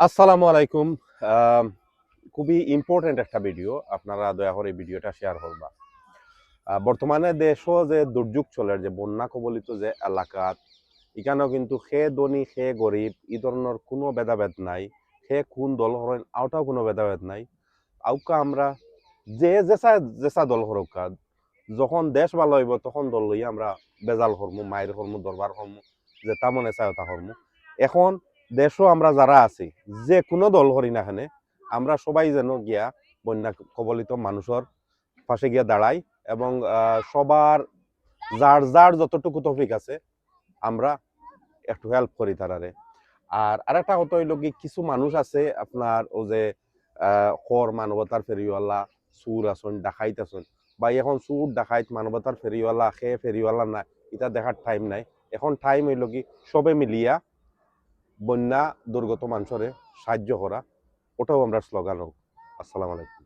আসসালামু আলাইকুম। খুবই ইম্পর্টেন্ট একটা ভিডিও আপনারা দয়া করে ভিডিওটা শেয়ার করবা। বর্তমানে দেশও যে দুর্যোগ চলে, যে বন্যা কবলিত যে এলাকাত এখানেও কিন্তু সে ধনী, সে গরিব এই ধরনের কোনো ভেদাভেদ নাই। সে কোন দল হরেন, আওটাও কোনো ভেদাভেদ নাই। আউকা আমরা যে জেসা জেসা দল হরকা যখন দেশ ভালো হইব, তখন দল লইয়া আমরা বেজাল হরমু, মায়ের হরমু, দরবার হরমু, যে তা মনে চায় তা হরমু। এখন দেশও আমরা যারা আছি যে কোনো দল হরি না এখানে আমরা সবাই যেন গিয়া বন্যা কবলিত মানুষের পাশে গিয়া দাঁড়াই এবং সবার যার যার যতটুকু তফিক আছে আমরা একটু হেল্প করি তারারে। আর আরেকটা কথা হইল কি কিছু মানুষ আছে আপনার ও যে আহ, খর মানবতার ফেরিওয়ালা সুর আসন ডাকাইত আসন বা এখন সুর ডাকাইত মানবতার ফেরিওয়ালা সে ফেরিওয়ালা না এটা দেখার টাইম নাই। এখন টাইম হইল কি সবে মিলিয়া বন্যা দুর্গত মানুষরে সাহায্য করা ওটাও আমরা স্লোগান হোক। আসসালামু আলাইকুম।